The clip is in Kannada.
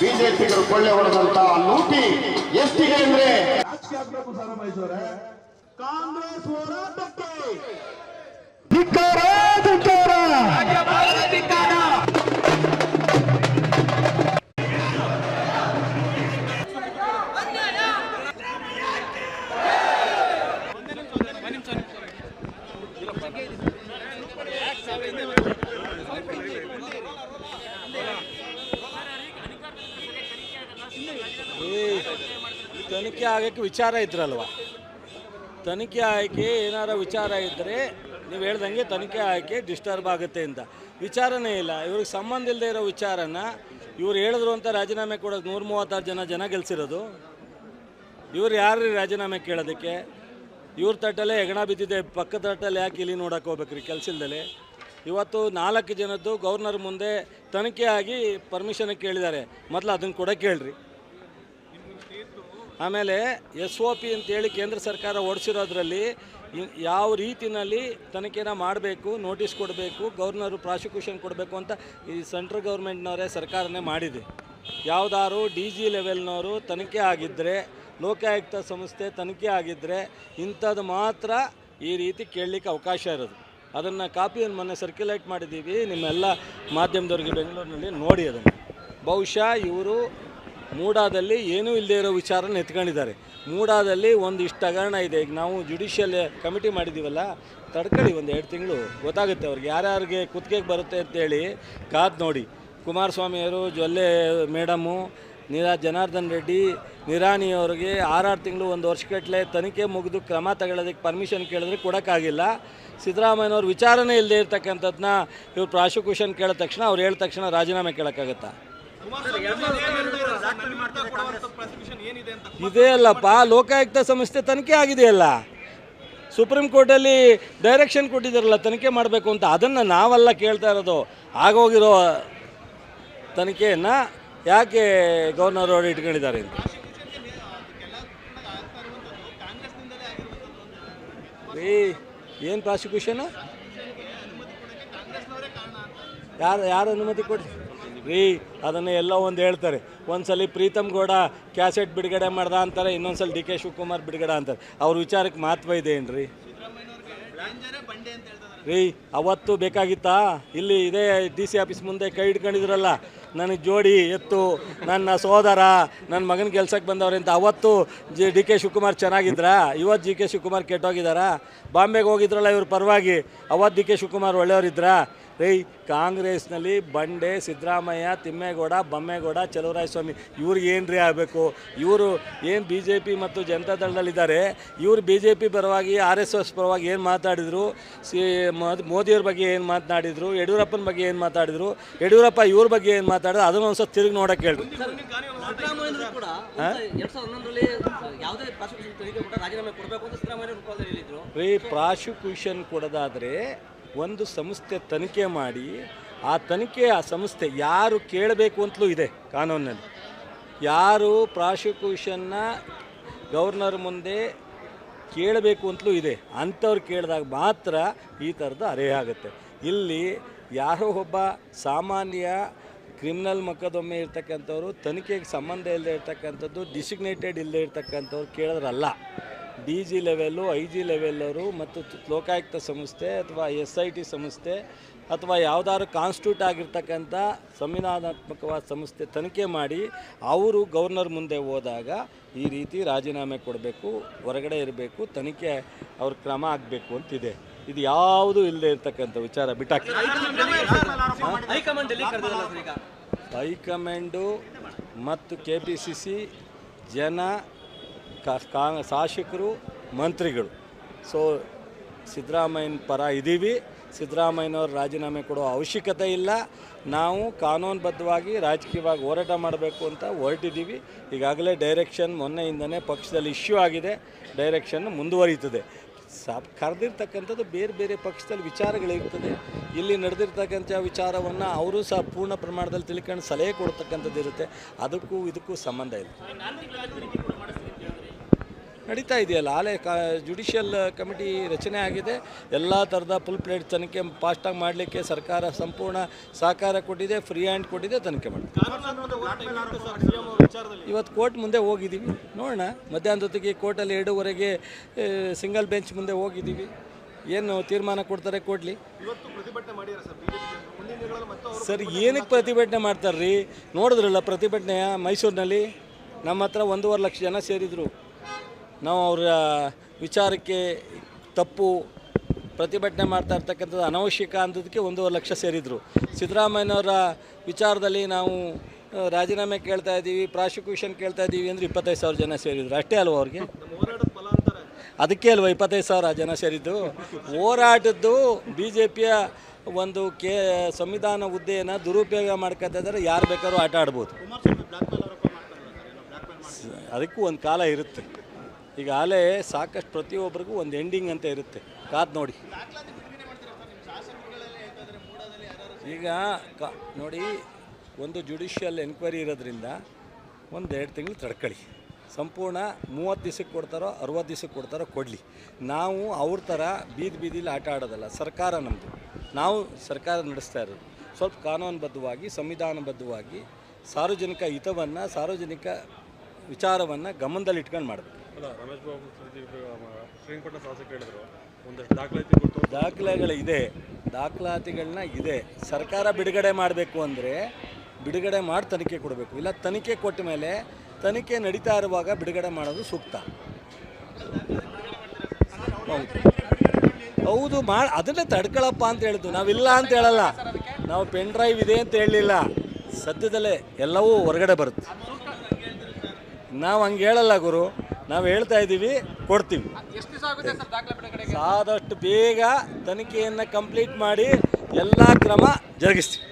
ಬಿಜೆಪಿಗರು ಕೊಳ್ಳೆ ಹೊಡೆದಂತ ಲೂಟಿ ಎಷ್ಟಿದೆ ಅಂದ್ರೆ? ಕಾಂಗ್ರೆಸ್ ಹೋರಾಟಕ್ಕೆ ಧಿಕ್ಕಾರ ಧಿಕ್ಕಾರ. ತನಿಖೆ ಆಗೋಕ್ಕೆ ವಿಚಾರ ಇದ್ರಲ್ವ? ತನಿಖೆ ಆಯ್ಕೆ ಏನಾರ ವಿಚಾರ ಇದ್ದರೆ ನೀವು ಹೇಳ್ದಂಗೆ ತನಿಖೆ ಆಯ್ಕೆ ಡಿಸ್ಟರ್ಬ್ ಆಗುತ್ತೆ ಅಂತ. ವಿಚಾರನೇ ಇಲ್ಲ. ಇವ್ರಿಗೆ ಸಂಬಂಧ ಇಲ್ಲದೆ ಇರೋ ವಿಚಾರನ ಇವ್ರು ಹೇಳಿದ್ರು ಅಂತ ರಾಜೀನಾಮೆ ಕೊಡೋದು ನೂರ ಮೂವತ್ತಾರು ಜನ ಜನ ಗೆಲ್ಸಿರೋದು. ಇವ್ರು ಯಾರು ರಾಜೀನಾಮೆ ಕೇಳೋದಕ್ಕೆ? ಇವ್ರ ತಟ್ಟಲ್ಲೇ ಹೆಗಣ ಬಿದ್ದಿದೆ. ಪಕ್ಕದ ತಟ್ಟಲ್ಲಿ ಯಾಕೆ ಇಲ್ಲಿ ನೋಡೋಕೆ ಹೋಗ್ಬೇಕ್ರಿ ಕೆಲಸ ಇಲ್ದಲೆ ಇವತ್ತು ನಾಲ್ಕು ಜನದ್ದು ಗೌರ್ನರ್ ಮುಂದೆ ತನಿಖೆ ಆಗಿ ಪರ್ಮಿಷನ್ ಕೇಳಿದ್ದಾರೆ. ಮೊದಲು ಅದನ್ನು ಕೂಡ ಹೇಳ್ರಿ ಆಮೇಲೆ ಎಸ್ ಒ ಪಿ ಅಂತೇಳಿ ಕೇಂದ್ರ ಸರ್ಕಾರ ಓಡಿಸಿರೋದ್ರಲ್ಲಿ ಯಾವ ರೀತಿಯಲ್ಲಿ ತನಿಖೆನ ಮಾಡಬೇಕು, ನೋಟಿಸ್ ಕೊಡಬೇಕು, ಗೌರ್ನರು ಪ್ರಾಸಿಕ್ಯೂಷನ್ ಕೊಡಬೇಕು ಅಂತ ಈ ಸೆಂಟ್ರಲ್ ಗೌರ್ಮೆಂಟ್ನವರೇ ಸರ್ಕಾರನೇ ಮಾಡಿದೆ. ಯಾವುದಾದ್ರು ಡಿ ಜಿ ಲೆವೆಲ್ನವರು ತನಿಖೆ ಆಗಿದ್ದರೆ ಲೋಕಾಯುಕ್ತ ಸಂಸ್ಥೆ ತನಿಖೆ ಆಗಿದ್ದರೆ ಇಂಥದ್ದು ಮಾತ್ರ ಈ ರೀತಿ ಕೇಳಲಿಕ್ಕೆ ಅವಕಾಶ ಇರೋದು. ಅದನ್ನು ಕಾಪಿಯನ್ನು ಮೊನ್ನೆ ಸರ್ಕ್ಯುಲೇಟ್ ಮಾಡಿದ್ದೀವಿ, ನಿಮ್ಮೆಲ್ಲ ಮಾಧ್ಯಮದವ್ರಿಗೆ ಬೆಂಗಳೂರಿನಲ್ಲಿ ನೋಡಿ ಅದನ್ನು. ಬಹುಶಃ ಇವರು ಮೂಡಾದಲ್ಲಿ ಏನೂ ಇಲ್ಲದೆ ಇರೋ ವಿಚಾರನ ಎತ್ಕೊಂಡಿದ್ದಾರೆ. ಮೂಡಾದಲ್ಲಿ ಒಂದು ಇಷ್ಟು ಹಗರಣ ಇದೆ. ಈಗ ನಾವು ಜುಡಿಷಿಯಲ್ ಕಮಿಟಿ ಮಾಡಿದ್ದೀವಲ್ಲ, ತಡ್ಕೊಳ್ಳಿ ಒಂದು ಎರಡು ತಿಂಗಳು. ಗೊತ್ತಾಗುತ್ತೆ ಅವ್ರಿಗೆ. ಯಾರ್ಯಾರಿಗೆ ಕುತ್ತಿಗೆಗೆ ಬರುತ್ತೆ ಅಂತೇಳಿ ಕಾದು ನೋಡಿ. ಕುಮಾರಸ್ವಾಮಿಯವರು ಜೊಲ್ಲೆ ಮೇಡಮು ನಿರಾ ಜನಾರ್ದನ್ ರೆಡ್ಡಿ ನಿರಾಣಿಯವ್ರಿಗೆ ಆರಾರು ತಿಂಗಳು ಒಂದು ವರ್ಷಗಟ್ಟಲೆ ತನಿಖೆ ಮುಗಿದು ಕ್ರಮ ತಗೊಳ್ಳೋದಕ್ಕೆ ಪರ್ಮಿಷನ್ ಕೇಳಿದ್ರೆ ಕೊಡೋಕ್ಕಾಗಿಲ್ಲ. ಸಿದ್ದರಾಮಯ್ಯನವ್ರ ವಿಚಾರನೇ ಇಲ್ಲದೆ ಇರ್ತಕ್ಕಂಥದ್ದನ್ನ ಇವ್ರು ಪ್ರಾಸಿಕ್ಯೂಷನ್ ಕೇಳಿದ ತಕ್ಷಣ ಅವ್ರು ಹೇಳಿದ ತಕ್ಷಣ ರಾಜೀನಾಮೆ ಕೇಳೋಕ್ಕಾಗತ್ತಾ? ಇದೇ ಅಲ್ಲಪ್ಪ ಲೋಕಾಯುಕ್ತ ಸಂಸ್ಥೆ ತನಿಖೆ ಆಗಿದೆಯಲ್ಲ ಸುಪ್ರೀಂ ಕೋರ್ಟಲ್ಲಿ ಡೈರೆಕ್ಷನ್ ಕೊಟ್ಟಿದ್ದಾರಲ್ಲ ತನಿಖೆ ಮಾಡಬೇಕು ಅಂತ. ಅದನ್ನು ನಾವೆಲ್ಲ ಕೇಳ್ತಾ ಇರೋದು. ಆಗೋಗಿರೋ ತನಿಖೆಯನ್ನು ಯಾಕೆ ಗವರ್ನರ್ ಅವರು ಇಟ್ಕೊಂಡಿದ್ದಾರೆ ಅಂತ. ರೀ ಏನು ಪ್ರಾಸಿಕ್ಯೂಷನ್ ಯಾರು ಯಾರು ಅನುಮತಿ ಕೊಡಿ ರೀ ಅದನ್ನು ಎಲ್ಲ ಒಂದು ಹೇಳ್ತಾರೆ. ಒಂದ್ಸಲಿ ಪ್ರೀತಮ್ ಗೌಡ ಕ್ಯಾಸೆಟ್ ಬಿಡುಗಡೆ ಮಾಡ್ದ ಅಂತಾರೆ ಇನ್ನೊಂದ್ಸಲ ಡಿ ಕೆ ಶಿವಕುಮಾರ್ ಬಿಡುಗಡೆ ಅಂತಾರೆ. ಅವ್ರ ವಿಚಾರಕ್ಕೆ ಮಹತ್ವ ಇದೆ ಏನ್ರಿ? ರೀ ಅವತ್ತು ಬೇಕಾಗಿತ್ತಾ? ಇಲ್ಲಿ ಇದೇ ಡಿ ಸಿ ಆಫೀಸ್ ಮುಂದೆ ಕೈ ಹಿಡ್ಕೊಂಡಿದ್ರಲ್ಲ. ನನಗೆ ಜೋಡಿ ಎತ್ತು, ನನ್ನ ಸೋದರ ನನ್ನ ಮಗನ ಕೆಲ್ಸಕ್ಕೆ ಬಂದವ್ರೆ ಅಂತ ಅವತ್ತು ಜಿ, ಡಿ ಕೆ ಶಿವಕುಮಾರ್ ಚೆನ್ನಾಗಿದ್ರಾ? ಇವತ್ತು ಜಿ ಕೆ ಶಿವಕುಮಾರ್ ಕೆಟ್ಟೋಗಿದ್ದಾರಾ ಬಾಂಬೆಗೆ ಹೋಗಿದ್ರಲ್ಲ ಇವ್ರ ಪರವಾಗಿ ಅವತ್ತು ಡಿ ಕೆ ಶಿವಕುಮಾರ್ ಒಳ್ಳೆಯವರಿದ್ರಾ? ರೈ ಕಾಂಗ್ರೆಸ್ನಲ್ಲಿ ಬಂಡೆ, ಸಿದ್ದರಾಮಯ್ಯ, ತಿಮ್ಮೇಗೌಡ, ಬೊಮ್ಮೇಗೌಡ ಚಲುವರಾಯಸ್ವಾಮಿ ಇವ್ರಿಗೆ ಏನು ರೀ ಆಗಬೇಕು? ಇವರು ಏನು ಬಿ ಜೆ ಪಿ ಮತ್ತು ಜನತಾ ದಳದಲ್ಲಿದ್ದಾರೆ? ಇವರು ಬಿ ಜೆ ಪಿ ಪರವಾಗಿ, ಆರ್ ಎಸ್ ಎಸ್ ಪರವಾಗಿ ಏನು ಮಾತಾಡಿದರು? ಸಿ, ಮೋದ್- ಮೋದಿಯವ್ರ ಬಗ್ಗೆ ಏನು ಮಾತನಾಡಿದರು? ಯಡಿಯೂರಪ್ಪನ ಬಗ್ಗೆ ಏನು ಮಾತಾಡಿದರು ಯಡಿಯೂರಪ್ಪ ಇವ್ರ ಬಗ್ಗೆ ಏನು ಮಾತಾಡಿದ್ರು ಅದನ್ನು ಒಂದು ಒಂದ್ಸತಿ ತಿರುಗಿ ನೋಡೋಕೆ ಹೇಳ್ರಿ. ಯಾವುದೇ ಪ್ರಾಸಿಕ್ಯೂಷನ್ ರೀ ಕೊಡೋದಾದರೆ ಒಂದು ಸಂಸ್ಥೆ ತನಿಖೆ ಮಾಡಿ ಆ ತನಿಖೆ ಆ ಸಂಸ್ಥೆ ಯಾರು ಕೇಳಬೇಕು ಅಂತಲೂ ಇದೆ ಕಾನೂನಲ್ಲಿ ಯಾರು ಪ್ರಾಸಿಕ್ಯೂಷನ್ನ ಗವರ್ನರ್ ಮುಂದೆ ಕೇಳಬೇಕು ಅಂತಲೂ ಇದೆ. ಅಂಥವ್ರು ಕೇಳಿದಾಗ ಮಾತ್ರ ಈ ಥರದ ಅರೆ ಆಗುತ್ತೆ. ಇಲ್ಲಿ ಯಾರೋ ಒಬ್ಬ ಸಾಮಾನ್ಯ ಕ್ರಿಮಿನಲ್ ಮೊಕದೊಮ್ಮೆ ಇರ್ತಕ್ಕಂಥವ್ರು, ತನಿಖೆಗೆ ಸಂಬಂಧ ಇಲ್ಲದೆ ಇರ್ತಕ್ಕಂಥದ್ದು ಡಿಸಿಗ್ನೇಟೆಡ್ ಇಲ್ಲದೆ ಇರ್ತಕ್ಕಂಥವ್ರು ಕೇಳಿದ್ರಲ್ಲ. D G level I G ಲೆವೆಲ್ಲವರು ಮತ್ತು ಲೋಕಾಯುಕ್ತ ಸಂಸ್ಥೆ ಅಥವಾ ಎಸ್ ಐ ಟಿ ಸಂಸ್ಥೆ ಅಥವಾ ಯಾವುದಾದ್ರು ಕಾನ್ಸ್ಟಿಟ್ಯೂಟ್ ಆಗಿರ್ತಕ್ಕಂಥ ಸಂವಿಧಾನಾತ್ಮಕವಾದ ಸಂಸ್ಥೆ ತನಿಖೆ ಮಾಡಿ ಅವರು ಗವರ್ನರ್ ಮುಂದೆ ಹೋದಾಗ ಈ ರೀತಿ ರಾಜೀನಾಮೆ ಕೊಡಬೇಕು, ಹೊರಗಡೆ ಇರಬೇಕು, ತನಿಖೆ ಅವ್ರ ಕ್ರಮ ಆಗಬೇಕು ಅಂತಿದೆ. ಇದು ಯಾವುದು ಇಲ್ಲದೆ ಇರ್ತಕ್ಕಂಥ ವಿಚಾರ ಬಿಟ್ಟಾಕಿ. ಹೈಕಮಾಂಡ್ ಮತ್ತು ಕೆ ಪಿ ಸಿ ಸಿ ಜನ ಶಾಸಕರು ಮಂತ್ರಿಗಳು. ಸೊ ಸಿದ್ದರಾಮಯ್ಯನ ಪರ ಇದ್ದೀವಿ ಸಿದ್ದರಾಮಯ್ಯನವ್ರು ರಾಜೀನಾಮೆ ಕೊಡೋ ಅವಶ್ಯಕತೆ ಇಲ್ಲ. ನಾವು ಕಾನೂನುಬದ್ಧವಾಗಿ ರಾಜಕೀಯವಾಗಿ ಹೋರಾಟ ಮಾಡಬೇಕು ಅಂತ ಹೊರಟಿದ್ದೀವಿ. ಈಗಾಗಲೇ ಡೈರೆಕ್ಷನ್ ಮೊನ್ನೆಯಿಂದನೇ ಪಕ್ಷದಲ್ಲಿ ಇಶ್ಯೂ ಆಗಿದೆ. ಡೈರೆಕ್ಷನ್ ಮುಂದುವರಿಯುತ್ತದೆ. ಸಾ ಕರೆದಿರ್ತಕ್ಕಂಥದ್ದು ಬೇರೆ ಬೇರೆ ಪಕ್ಷದಲ್ಲಿ ವಿಚಾರಗಳಿರ್ತದೆ ಇಲ್ಲಿ ನಡೆದಿರ್ತಕ್ಕಂಥ ವಿಚಾರವನ್ನು ಅವರು ಸಹ ಪೂರ್ಣ ಪ್ರಮಾಣದಲ್ಲಿ ತಿಳ್ಕೊಂಡು ಸಲಹೆ ಕೊಡ್ತಕ್ಕಂಥದ್ದು ಇರುತ್ತೆ. ಅದಕ್ಕೂ ಇದಕ್ಕೂ ಸಂಬಂಧ ಇಲ್ಲ. ನಡೀತಾ ಇದೆಯಲ್ಲ. ಆಲೆ ಕ ಜುಡಿಷಿಯಲ್ ಕಮಿಟಿ ರಚನೆ ಆಗಿದೆ. ಎಲ್ಲ ಥರದ ಫುಲ್ ಪ್ಲೇಟ್ ತನಿಖೆ ಫಾಸ್ಟಾಗಿ ಮಾಡಲಿಕ್ಕೆ ಸರ್ಕಾರ ಸಂಪೂರ್ಣ ಸಹಕಾರ ಕೊಟ್ಟಿದೆ ಫ್ರೀ ಹ್ಯಾಂಡ್ ಕೊಟ್ಟಿದೆ, ತನಿಖೆ ಮಾಡಿ ಇವತ್ತು ಕೋರ್ಟ್ ಮುಂದೆ ಹೋಗಿದ್ದೀವಿ. ನೋಡೋಣ, ಮಧ್ಯಾಹ್ನದ ಹೊತ್ತಿಗೆ ಕೋರ್ಟಲ್ಲಿ ಎರಡೂವರೆಗೆ ಸಿಂಗಲ್ ಬೆಂಚ್ ಮುಂದೆ ಹೋಗಿದ್ದೀವಿ. ಏನು ತೀರ್ಮಾನ ಕೊಡ್ತಾರೆ ಕೊಡಲಿ ಸರ್, ಏನಕ್ಕೆ ಪ್ರತಿಭಟನೆ ಮಾಡ್ತಾರೆ ರೀ ನೋಡಿದ್ರಲ್ಲ ಪ್ರತಿಭಟನೆಯ ಮೈಸೂರಿನಲ್ಲಿ. ನಮ್ಮ ಹತ್ರ ಒಂದೂವರೆ ಲಕ್ಷ ಜನ ಸೇರಿದರು. ನಾವು ಅವರ ವಿಚಾರಕ್ಕೆ ತಪ್ಪು ಪ್ರತಿಭಟನೆ ಮಾಡ್ತಾ ಇರ್ತಕ್ಕಂಥದ್ದು ಅನವಶ್ಯಕ ಅಂದದಕ್ಕೆ ಒಂದೂವರೆ ಲಕ್ಷ ಸೇರಿದರು. ಸಿದ್ದರಾಮಯ್ಯನವರ ವಿಚಾರದಲ್ಲಿ ನಾವು ರಾಜೀನಾಮೆ ಕೇಳ್ತಾ ಇದ್ದೀವಿ ಪ್ರಾಸಿಕ್ಯೂಷನ್ ಕೇಳ್ತಾ ಇದ್ದೀವಿ ಅಂದರೆ ಇಪ್ಪತ್ತೈದು ಸಾವಿರ ಜನ ಸೇರಿದರು. ಅಷ್ಟೇ ಅಲ್ವಾ ಅವ್ರಿಗೆ? ಅದಕ್ಕೆ ಅಲ್ವಾ ಇಪ್ಪತ್ತೈದು ಸಾವಿರ ಜನ ಸೇರಿದ್ದು? ಹೋರಾಟದ್ದು ಬಿ ಜೆ ಪಿಯ ಒಂದು ಕೇ ಸಂವಿಧಾನ ಹುದ್ದೆಯನ್ನು ದುರುಪಯೋಗ ಮಾಡ್ಕೊತಾ ಇದ್ದಾರೆ. ಯಾರು ಬೇಕಾದ್ರೂ ಆಟ ಆಡ್ಬೋದು. ಅದಕ್ಕೂ ಒಂದು ಕಾಲ ಇರುತ್ತೆ. ಈಗ ಆಲೆ ಸಾಕಷ್ಟು ಪ್ರತಿಯೊಬ್ಬರಿಗೂ ಒಂದು ಎಂಡಿಂಗ್ ಅಂತ ಇರುತ್ತೆ. ಕಾದು ನೋಡಿ. ಈಗ ಕ, ನೋಡಿ, ಒಂದು ಜುಡಿಷಿಯಲ್ ಎನ್ಕ್ವೈರಿ ಇರೋದ್ರಿಂದ ಒಂದು ಎರಡು ತಿಂಗಳು ತಡ್ಕೊಳ್ಳಿ ಸಂಪೂರ್ಣ ಮೂವತ್ತು ದಿವಸಕ್ಕೆ ಕೊಡ್ತಾರೋ ಅರುವತ್ತು ದಿವಸಕ್ಕೆ ಕೊಡ್ತಾರೋ ಕೊಡಲಿ. ನಾವು ಅವ್ರ ಥರ ಬೀದಿ ಬೀದಿಲಿ ಆಟ ಆಡೋದಲ್ಲ, ಸರ್ಕಾರ ನಮ್ಮದು ನಾವು ಸರ್ಕಾರ ನಡೆಸ್ತಾ ಇರೋದು. ಸ್ವಲ್ಪ ಕಾನೂನುಬದ್ಧವಾಗಿ, ಸಂವಿಧಾನಬದ್ಧವಾಗಿ ಸಾರ್ವಜನಿಕ ಹಿತವನ್ನು, ಸಾರ್ವಜನಿಕ ವಿಚಾರವನ್ನು ಗಮನದಲ್ಲಿ ಇಟ್ಕೊಂಡು ಮಾಡಬೇಕು. ದಾಖಲೆಗಳಿದೆ ದಾಖಲಾತಿಗಳನ್ನ ಇದೆ. ಸರ್ಕಾರ ಬಿಡುಗಡೆ ಮಾಡಬೇಕು ಅಂದರೆ ಬಿಡುಗಡೆ ಮಾಡಿ ತನಿಖೆ ಕೊಡಬೇಕು. ಇಲ್ಲ, ತನಿಖೆ ಕೊಟ್ಟ ಮೇಲೆ ತನಿಖೆ ನಡೀತಾ ಇರುವಾಗ ಬಿಡುಗಡೆ ಮಾಡೋದು ಸೂಕ್ತ. ಹೌದು. ಹೌದು, ಮಾ, ಅದನ್ನೇ ತಡ್ಕೊಳಪ್ಪ ಅಂತ ಹೇಳಿದ್ದು. ನಾವಿಲ್ಲ ಅಂತ ಹೇಳಲ್ಲ. ನಾವು ಪೆನ್ ಡ್ರೈವ್ ಇದೆ ಅಂತ ಹೇಳಲಿಲ್ಲ. ಸದ್ಯದಲ್ಲೇ ಎಲ್ಲವೂ ಹೊರಗಡೆ ಬರುತ್ತೆ. ನಾವು ಹಂಗೆ ಹೇಳಲ್ಲ ಗುರು. ನಾವು ಹೇಳ್ತಾ ಇದ್ದೀವಿ ಕೊಡ್ತೀವಿ. ಆದಷ್ಟು ಬೇಗ ತನಿಖೆಯನ್ನು ಕಂಪ್ಲೀಟ್ ಮಾಡಿ ಎಲ್ಲ ಕ್ರಮ ಜರುಗಿಸ್ತೀವಿ.